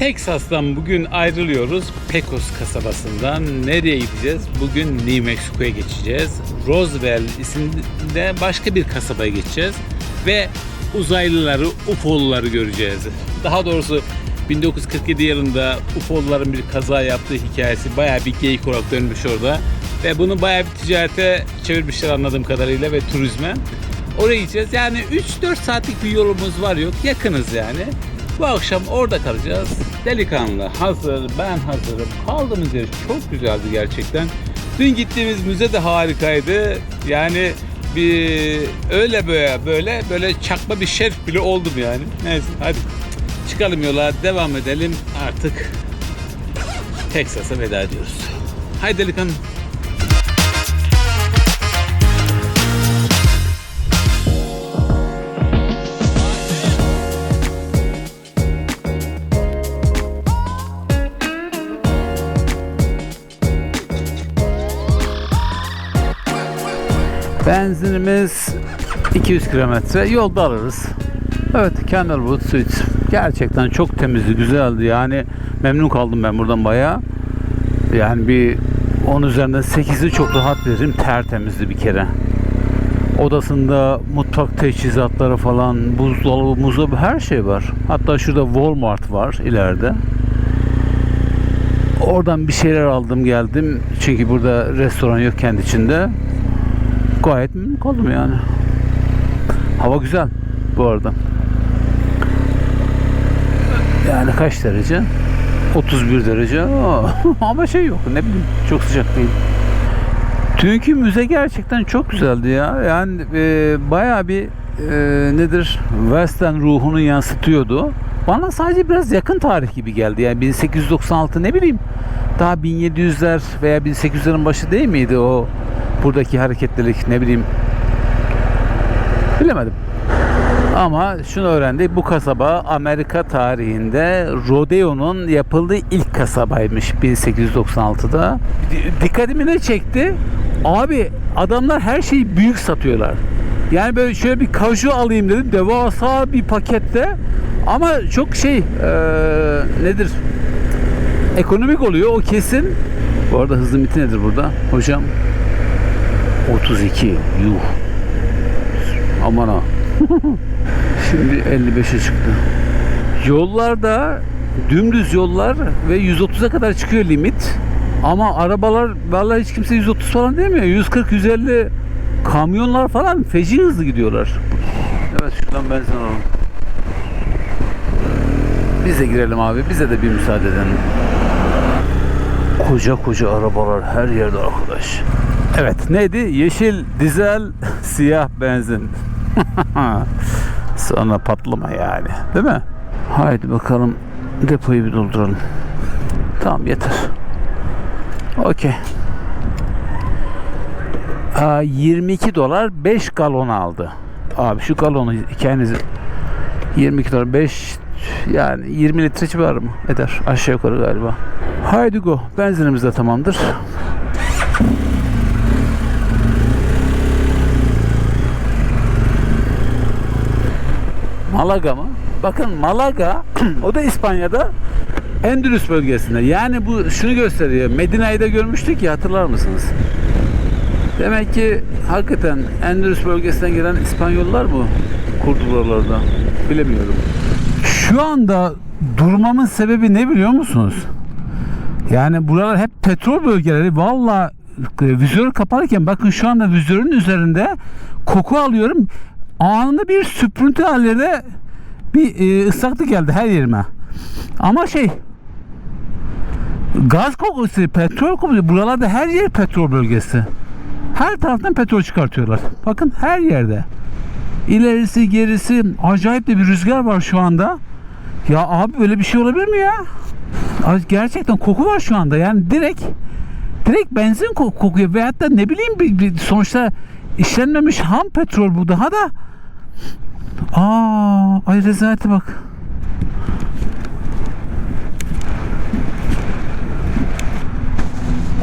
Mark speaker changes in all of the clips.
Speaker 1: Texas'tan bugün ayrılıyoruz. Pecos kasabasından. Nereye gideceğiz? Bugün New Mexico'ya geçeceğiz. Roswell isimde başka bir kasabaya geçeceğiz. Ve uzaylıları, UFO'luları göreceğiz. Daha doğrusu 1947 yılında UFO'luların bir kaza yaptığı hikayesi bayağı bir geyik olarak dönmüş orada. Ve bunu bayağı bir ticarete çevirmişler anladığım kadarıyla ve turizme. Oraya gideceğiz. Yani 3-4 saatlik bir yolumuz var yok. Yakınız yani. Bu akşam orada kalacağız. Delikanlı hazır, ben hazırım. Kaldığımız yer çok güzeldi gerçekten. Dün gittiğimiz müze de harikaydı. Yani bir öyle böyle böyle böyle çakma bir şerif bile oldum yani. Neyse hadi çıkalım yola devam edelim. Artık Texas'a veda ediyoruz. Haydi delikanlı. Benzinimiz 200 kilometre. Yolda alırız. Evet Candlewood Suites. Gerçekten çok temizdi, güzeldi. Yani memnun kaldım ben buradan bayağı. Yani bir 10 üzerinden 8'i çok rahat veririm. Tertemizdi bir kere. Odasında mutfak teçhizatları falan, buzdolabı, buzdolabı her şey var. Hatta şurada Walmart var ileride. Oradan bir şeyler aldım geldim. Çünkü burada restoran yok kendi içinde. Gayet memnun kaldım yani. Hava güzel bu arada. Yani kaç derece? 31 derece. Ama şey yok ne bileyim çok sıcak değil. Dünkü müze gerçekten çok güzeldi ya. Yani e, bayağı bir e, nedir Western ruhunu yansıtıyordu. Bana sadece biraz yakın tarih gibi geldi. Yani 1896 ne bileyim daha 1700'ler veya 1800'lerin başı değil miydi o buradaki hareketlilik ne bileyim bilemedim. Ama şunu öğrendik bu kasaba Amerika tarihinde rodeo'nun yapıldığı ilk kasabaymış 1896'da. Di- Dikkatimi ne çekti? Abi adamlar her şeyi büyük satıyorlar. Yani böyle şöyle bir kaju alayım dedim devasa bir pakette ama çok şey eee, nedir ekonomik oluyor o kesin. Bu arada hız limiti nedir burada hocam? 32 yuh. Aman ha. Şimdi 55'e çıktı. Yollarda dümdüz yollar ve 130'a kadar çıkıyor limit. Ama arabalar vallahi hiç kimse 130 falan demiyor. 140 150 kamyonlar falan feci hızlı gidiyorlar. Evet şuradan benzin alalım. Biz de girelim abi bize de bir müsaade edelim koca koca arabalar her yerde arkadaş Evet neydi? Yeşil, dizel, siyah benzin. Sonra patlama yani. Değil mi? Haydi bakalım depoyu bir dolduralım. Tamam yeter. Okey. Aa, 22 dolar 5 galon aldı. Abi şu galonu hikayenizi 22 dolar 5 yani 20 litre civarı mı eder aşağı yukarı galiba. Haydi go benzinimiz de tamamdır. Malaga mı? Bakın Malaga o da İspanya'da Endülüs bölgesinde. Yani bu şunu gösteriyor. Medine'yi de görmüştük ya hatırlar mısınız? Demek ki hakikaten Endülüs bölgesinden gelen İspanyollar mı kurdular orada? Bilemiyorum. Şu anda durmamın sebebi ne biliyor musunuz? Yani buralar hep petrol bölgeleri. Valla vizörü kapalıyken bakın şu anda vizörün üzerinde koku alıyorum. Anında bir süprüntü halinde bir e, ıslaklık geldi her yerime. Ama şey gaz kokusu, petrol kokusu. Buralarda her yer petrol bölgesi. Her taraftan petrol çıkartıyorlar. Bakın her yerde. İlerisi gerisi acayip de bir rüzgar var şu anda. Ya abi böyle bir şey olabilir mi ya? Gerçekten koku var şu anda. Yani direkt direkt benzin ko- kokuyor veyahut da ne bileyim bir, bir sonuçta işlenmemiş ham petrol bu daha da Aa, ay rezalete bak.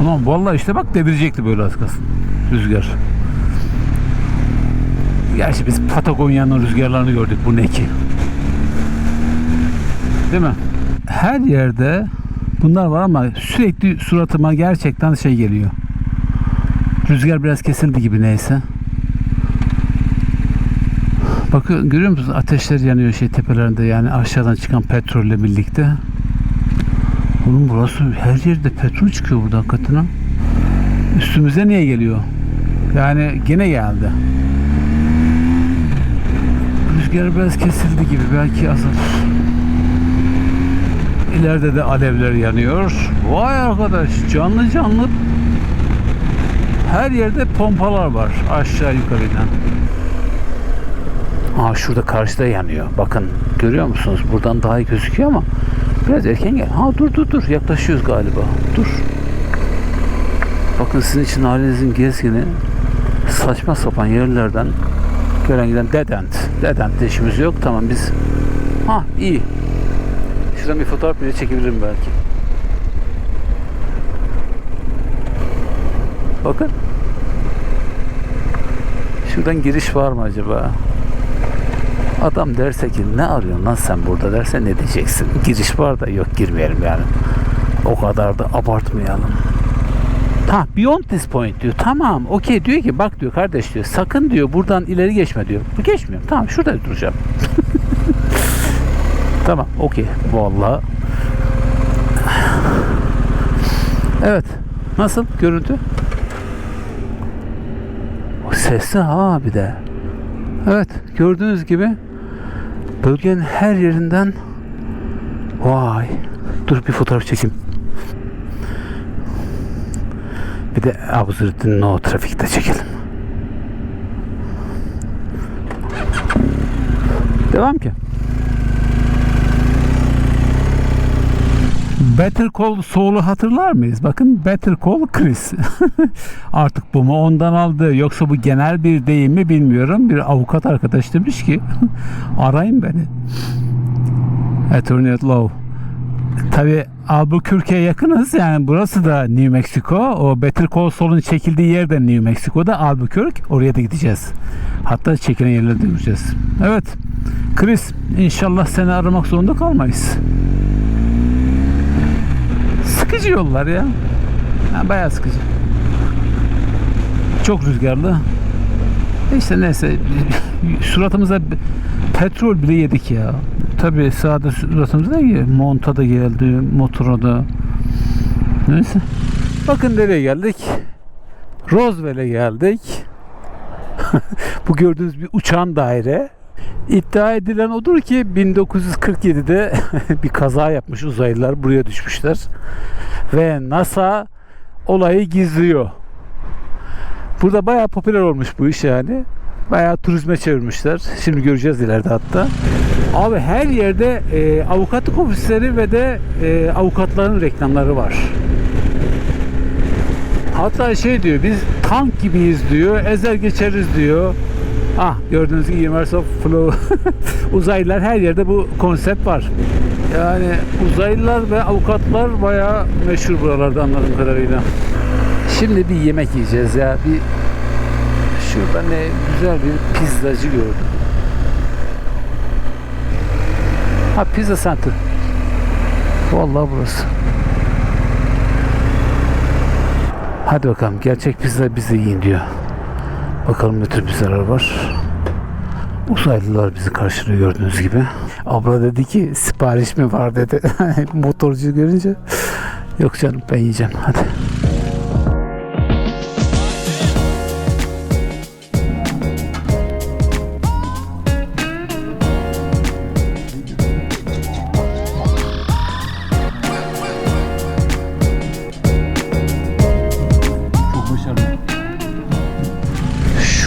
Speaker 1: Anam vallahi işte bak devirecekti böyle az kalsın. Rüzgar. Gerçi biz Patagonya'nın rüzgarlarını gördük bu ne ki? Değil mi?
Speaker 2: her yerde bunlar var ama sürekli suratıma gerçekten şey geliyor. Rüzgar biraz kesildi gibi neyse. Bakıyor, görüyor musunuz? Ateşler yanıyor şey tepelerinde yani aşağıdan çıkan petrolle birlikte. Oğlum burası her yerde petrol çıkıyor burada hakikaten. ha. Üstümüze niye geliyor? Yani gene geldi. Rüzgar biraz kesildi gibi belki azalır. İleride de alevler yanıyor. Vay arkadaş canlı canlı her yerde pompalar var aşağı yukarıdan. Aa şurada karşıda yanıyor. Bakın görüyor musunuz? Buradan daha iyi gözüküyor ama biraz erken gel. Ha dur dur dur yaklaşıyoruz galiba. Dur. Bakın sizin için halinizin gezgini saçma sapan yerlerden gelen giden dead end. Dead end işimiz yok. Tamam biz ha iyi. Şuradan bir fotoğraf bile çekebilirim belki. Bakın. Şuradan giriş var mı acaba? Adam derse ki ne arıyorsun lan sen burada derse ne diyeceksin? Giriş var da yok girmeyelim yani. O kadar da abartmayalım. Ha beyond this point diyor. Tamam okey diyor ki bak diyor kardeş diyor sakın diyor buradan ileri geçme diyor. Bu geçmiyorum. Tamam şurada duracağım. tamam okey. Vallahi. Evet. Nasıl görüntü? O Sesli ha bir de. Evet gördüğünüz gibi bölgenin her yerinden vay dur bir fotoğraf çekeyim. Bir de Absolute No trafikte çekelim. Devam ki. Better Call Saul'u hatırlar mıyız? Bakın Better Call Chris. Artık bu mu ondan aldı yoksa bu genel bir deyim mi bilmiyorum. Bir avukat arkadaş demiş ki arayın beni. Attorney at Law. Tabi Albuquerque'ye yakınız yani burası da New Mexico. O Better Call Saul'un çekildiği yer de New Mexico'da Albuquerque. Oraya da gideceğiz. Hatta çekilen yerlere de gideceğiz. Evet. Chris inşallah seni aramak zorunda kalmayız. Sıkıcı yollar ya. Ha, bayağı sıkıcı. Çok rüzgarlı. İşte neyse suratımıza petrol bile yedik ya. Tabii sağda suratımıza da monta da geldi, motora da. Neyse. Bakın nereye geldik? Roswell'e geldik. Bu gördüğünüz bir uçan daire. İddia edilen odur ki 1947'de bir kaza yapmış uzaylılar buraya düşmüşler. Ve NASA olayı gizliyor. Burada bayağı popüler olmuş bu iş yani. Bayağı turizme çevirmişler. Şimdi göreceğiz ileride hatta. Abi her yerde e, avukatlık ofisleri ve de e, avukatların reklamları var. Hatta şey diyor biz tank gibiyiz diyor. Ezer geçeriz diyor. Ah gördüğünüz gibi Universe of Flow uzaylılar her yerde bu konsept var. Yani uzaylılar ve avukatlar bayağı meşhur buralarda anladığım kadarıyla. Şimdi bir yemek yiyeceğiz ya. Bir şurada ne güzel bir pizzacı gördüm. Ha pizza center. Vallahi burası. Hadi bakalım gerçek pizza bizi yiyin diyor. Bakalım ne tür pizzalar var. Uzaylılar bizi karşılıyor gördüğünüz gibi. Abla dedi ki sipariş mi var dedi. Motorcu görünce. Yok canım ben yiyeceğim hadi.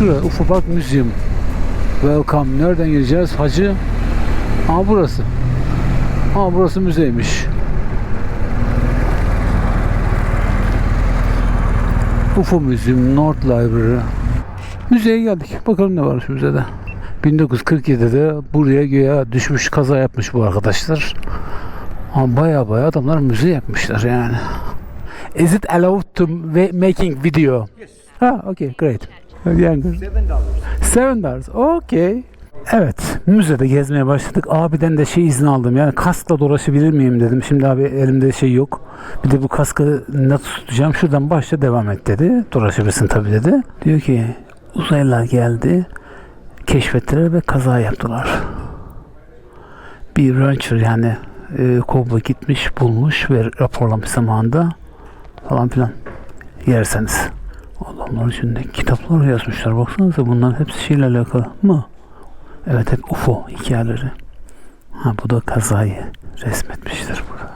Speaker 2: Şura Ufo Park Museum. Welcome. Nereden gireceğiz? Hacı. Aa burası. Aa burası müzeymiş. UFO Museum, North Library. Müzeye geldik. Bakalım ne varmış müzede. 1947'de buraya göğe düşmüş kaza yapmış bu arkadaşlar. Ama baya baya adamlar müze yapmışlar yani. Is it allowed to ma- making video? Ah, okay, great. Younger.
Speaker 3: Seven dollars.
Speaker 2: Seven dollars. Okay. Evet, müzede gezmeye başladık. Abiden de şey izni aldım. Yani kaskla dolaşabilir miyim dedim. Şimdi abi elimde şey yok. Bir de bu kaskı nasıl tutacağım? Şuradan başla devam et dedi. Dolaşabilirsin tabii dedi. Diyor ki uzaylılar geldi. Keşfettiler ve kaza yaptılar. Bir rancher yani e, kovboy gitmiş bulmuş ve raporlamış zamanında falan filan yerseniz. Adamlar içinde kitaplar yazmışlar. Baksanıza bunların hepsi şeyle alakalı mı? Evet hep UFO hikayeleri. Ha bu da kazayı resmetmiştir burada.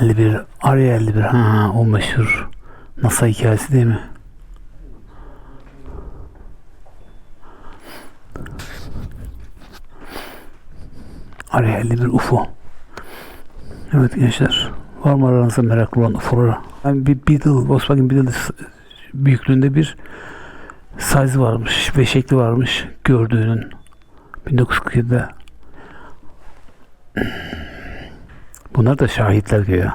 Speaker 2: 51 Arya 51 ha o meşhur NASA hikayesi değil mi? Arya 51 UFO. Evet gençler. Var mı aranızda meraklı olan UFO'lara? Yani bir Beetle, Volkswagen Beetle büyüklüğünde bir size varmış ve şekli varmış gördüğünün 1947'de. Bunlar da şahitler diyor.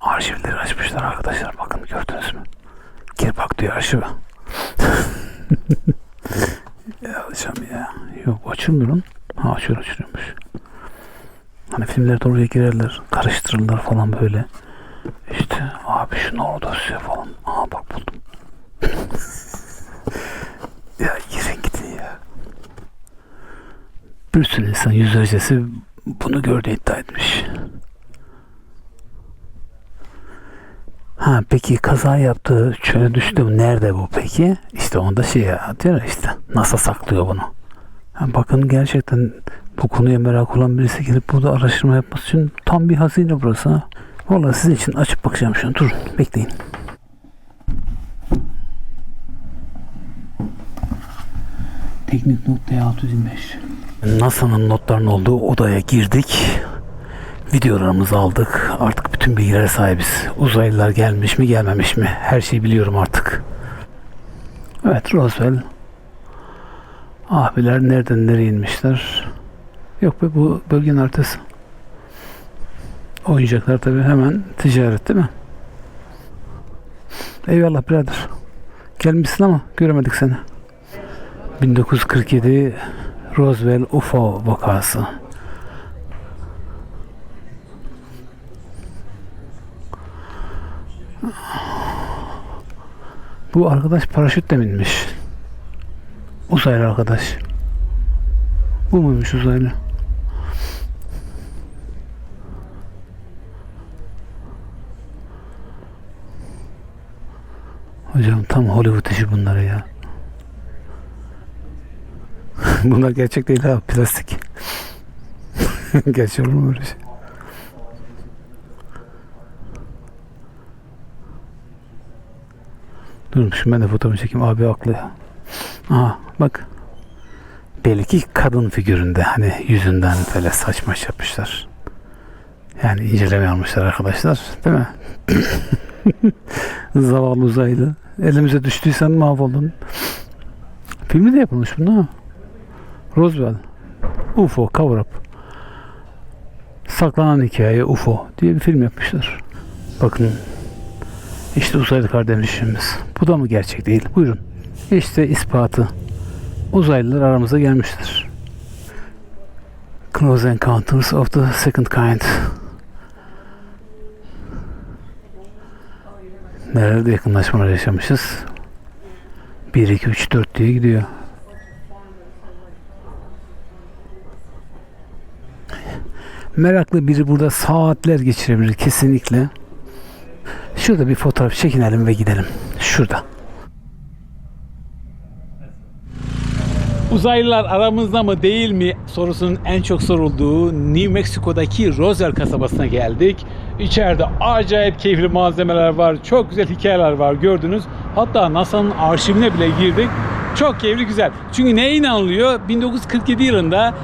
Speaker 2: Arşivleri açmışlar arkadaşlar. Bakın gördünüz mü? Gir bak diyor arşive. ya ya. Yok açılmıyor lan. Ha açıyor açılıyormuş. Hani filmlerde oraya girerler, karıştırırlar falan böyle. İşte abi şunu orada size falan. Aa bak buldum. ya girin gidin ya. Bir sürü insan yüzlercesi bunu gördü iddia etmiş. Ha peki kaza yaptı, çöle düştü. Nerede bu peki? İşte onda şey ya işte NASA saklıyor bunu. Ha, bakın gerçekten bu konuya merak olan birisi gelip burada araştırma yapması için tam bir hazine burası ha. Vallahi sizin için açıp bakacağım şunu. Durun bekleyin. Teknik not D625. NASA'nın notlarının olduğu odaya girdik. Videolarımızı aldık. Artık bütün bilgilere sahibiz. Uzaylılar gelmiş mi gelmemiş mi? Her şeyi biliyorum artık. Evet Roswell. Abiler nereden nereye inmişler? Yok be bu bölgenin haritası. Oyuncaklar tabi hemen ticaret değil mi? Eyvallah birader. Gelmişsin ama göremedik seni. 1947 Roswell UFO vakası. Bu arkadaş paraşütle mi inmiş? Uzaylı arkadaş. Bu muymuş uzaylı? Hocam tam Hollywood işi bunlar ya. bunlar gerçek değil ha plastik. Gerçek olur mu öyle şey? Dur şimdi ben de fotoğrafı çekeyim. Abi haklı ya. Aha bak. Belki kadın figüründe hani yüzünden böyle saçma şey yapmışlar. Yani inceleme almışlar arkadaşlar. Değil mi? Zavallı uzaylı. Elimize düştüysen mahvoldun. Filmi de yapılmış bunda. Roswell. UFO Cover Up. Saklanan hikaye UFO diye bir film yapmışlar. Bakın işte uzaylı kardeşimiz. Bu da mı gerçek değil? Buyurun. İşte ispatı. Uzaylılar aramıza gelmiştir. Close Encounters of the Second Kind. Nerede yakınlaşmalar yaşamışız? 1, 2, 3, 4 diye gidiyor. Meraklı biri burada saatler geçirebilir kesinlikle. Şurada bir fotoğraf çekinelim ve gidelim. Şurada.
Speaker 1: Uzaylılar aramızda mı değil mi sorusunun en çok sorulduğu New Mexico'daki Roswell kasabasına geldik. İçeride acayip keyifli malzemeler var. Çok güzel hikayeler var gördünüz. Hatta NASA'nın arşivine bile girdik. Çok keyifli güzel. Çünkü neye inanılıyor? 1947 yılında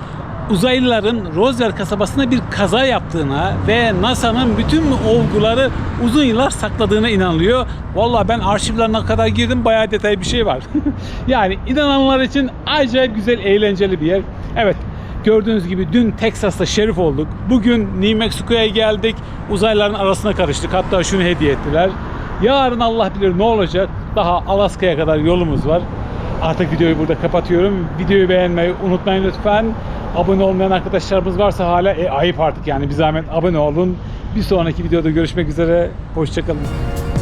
Speaker 1: uzaylıların Roswell kasabasında bir kaza yaptığına ve NASA'nın bütün olguları uzun yıllar sakladığına inanılıyor. Vallahi ben arşivlerine kadar girdim bayağı detaylı bir şey var. yani inananlar için acayip güzel eğlenceli bir yer. Evet gördüğünüz gibi dün Texas'ta şerif olduk. Bugün New Mexico'ya geldik. Uzaylıların arasına karıştık. Hatta şunu hediye ettiler. Yarın Allah bilir ne olacak. Daha Alaska'ya kadar yolumuz var. Artık videoyu burada kapatıyorum. Videoyu beğenmeyi unutmayın lütfen. Abone olmayan arkadaşlarımız varsa hala e, ayıp artık yani bir zahmet abone olun. Bir sonraki videoda görüşmek üzere. Hoşçakalın.